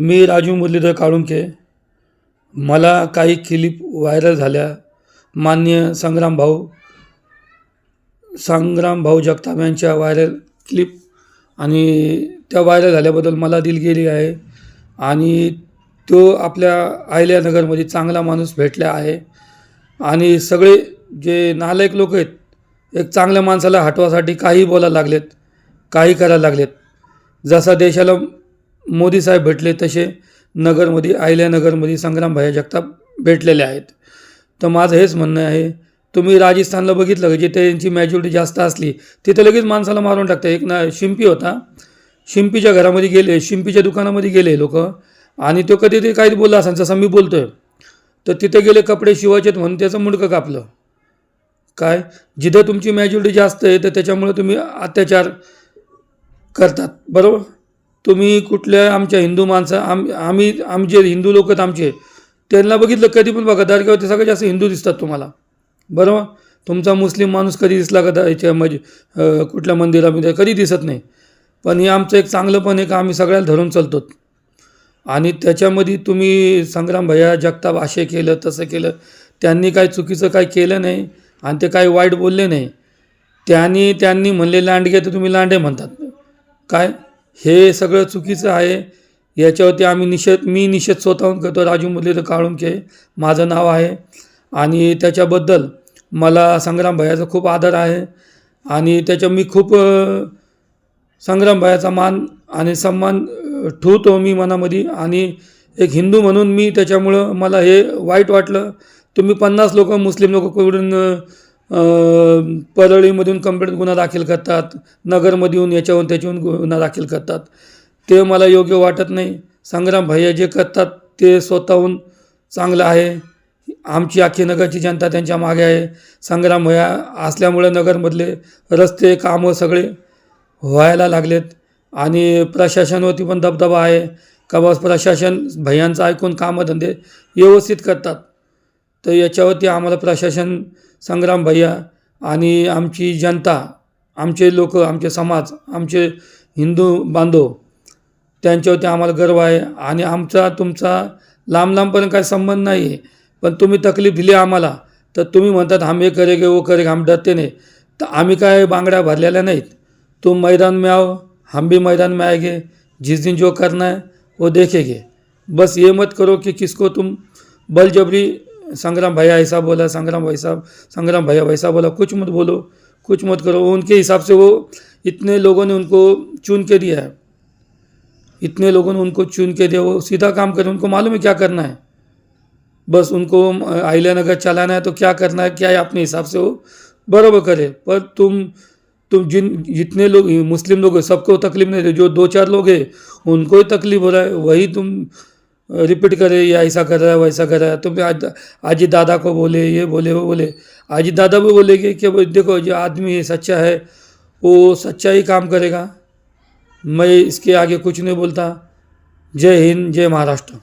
मी राजू मुरलीधर काळुंके मला काही clip viral झाल्या. मान्य संग्राम भाऊ संग्राम भाऊ जगताप यांच्या व्हायरल क्लिप आणि त्या व्हायरल झाल्याबद्दल मला दिलगिरी आहे. आणि तो आपल्या अहिल्यानगरमध्ये चांगला माणूस भेटला आहे. आणि सगळे जे नालायक लोक आहेत एक चांगल्या माणसाला हटवासाठी काही बोलायला लागलेत काही करायला लागलेत. जसा देशाला मोदी साहेब भेटले तसे नगरमध्ये अहिल्यानगरमध्ये संग्राम भैया जगताप भेटलेले आहेत. तर माझं हेच म्हणणं आहे तुम्ही राजस्थानला बघितलं का? जिथे यांची मॅच्युरिटी जास्त असली तिथे लगेच माणसाला मारून टाकतं. एक ना शिंपी होता. शिंपीच्या घरामध्ये गेले शिंपीच्या दुकानामध्ये गेले लोक. आणि तो कधीतरी काही बोलला असेल जसं मी बोलतोय. तर तिथे गेले कपडे शिवायचेत म्हणून त्याचं मुडकं कापलं. काय? जिथं तुमची मॅच्युरिटी जास्त आहे तर त्याच्यामुळे तुम्ही अत्याचार करतात. बरोबर? तुम्ही कुठल्या आमच्या हिंदू माणसं आम आम्ही आमचे हिंदू लोक आहेत आमचे त्यांना बघितलं कधी पण बघा दर्ग्यावर ते सगळे जास्त हिंदू दिसतात तुम्हाला. बरोबर तुमचा मुस्लिम माणूस कधी दिसला का याच्या म्हणजे कुठल्या मंदिरामध्ये? कधी दिसत नाही. पण हे आमचं एक चांगलं पण आहे का आम्ही सगळ्याला धरून चालतो. आणि त्याच्यामध्ये तुम्ही संग्राम भैया जगताप असे केलं तसं केलं त्यांनी काय चुकीचं काय केलं नाही आणि ते काही वाईट बोलले नाही. त्यांनी त्यांनी म्हणले लांडगे तर तुम्ही लांडे म्हणतात. काय? हे सगळं चुकीचं आहे. याच्यावरती आम्ही निषेध मी निषेध स्वतःहून करतो. राजू मुरलीधर काळुंके माझं नाव आहे. आणि त्याच्याबद्दल मला संग्राम भैयाचा खूप आदर आहे. आणि त्याच्या मी खूप संग्राम भैयाचा मान आणि सन्मान ठेवतो मी मनामध्ये. आणि एक हिंदू म्हणून मी त्याच्यामुळं मला हे वाईट वाटलं. तुम्ही पन्नास लोक मुस्लिम लोक कडून परळीमधून कंप्लेंट गुन्हा दाखल करतात नगरमधून याच्याहून त्याच्याहून गुन्हा दाखल करतात. ते मला योग्य वाटत नाही. संग्राम भैया जे करतात ते स्वतःहून चांगलं आहे. आमची अख्खी नगरची जनता त्यांच्या मागे आहे. संग्राम भैया असल्यामुळे नगरमधले रस्ते कामं सगळे व्हायला लागलेत. आणि प्रशासनावरती पण दबदबा आहे. का बस प्रशासन भैयांचं ऐकून कामधंदे व्यवस्थित करतात. तर याच्यावरती आम्हाला प्रशासन संग्राम भैया आणि आमची जनता आमचे लोक आमचे समाज आमचे हिंदू बांधव त्यांच्यावरती आम्हाला गर्व आहे. आणि आमचा तुमचा लांब लांबपर्यंत काही संबंध नाही आहे. पण तुम्ही तकलीफ दिली आम्हाला तर तुम्ही म्हणतात आम्ही हे करेगे वो करे आम डरते नाही. तर आम्ही काय बांगड्या भरलेल्या नाहीत. तुम मैदान में आओ हम भी मैदान में आएंगे. जिस दिन जो करना है वो देखेंगे. बस ये मत करो कि किसको तुम बलजबरी संग्राम भैया ऐसा बोला, संग्राम भाई साहब, संग्राम भैया वैसा बोला, कुछ मत बोलो, कुछ मत करो। उनके हिसाब से वो इतने लोगों ने उनको चुन के दिया है। इतने लोगों ने उनको चुन के दिया। वो सीधा काम करें, उनको मालूम है क्या करना है? बस उनको अहिल्यानगर चलाना है तो क्या करना है, क्या है अपने हिसाब से वो बराबर करे। पर तुम तुम जिन, जितने लोग, मुस्लिम लोग सबको तकलीफ़ नहीं दे। जो दो चार लोग हैं, उनको ही तकलीफ़ हो रहा है, वही तुम रिपीट करे ये ऐसा कर रहा है, वैसा कर रहा है। तुम आज, आजी दादा को बोले, ये बोले, वो बोले। आजी दादा भी बोलेगे कि भाई देखो जो आदमी सच्चा है, वो सच्चा ही काम करेगा। मैं इसके आगे कुछ नहीं बोलता। जय हिंद, जय महाराष्ट्र।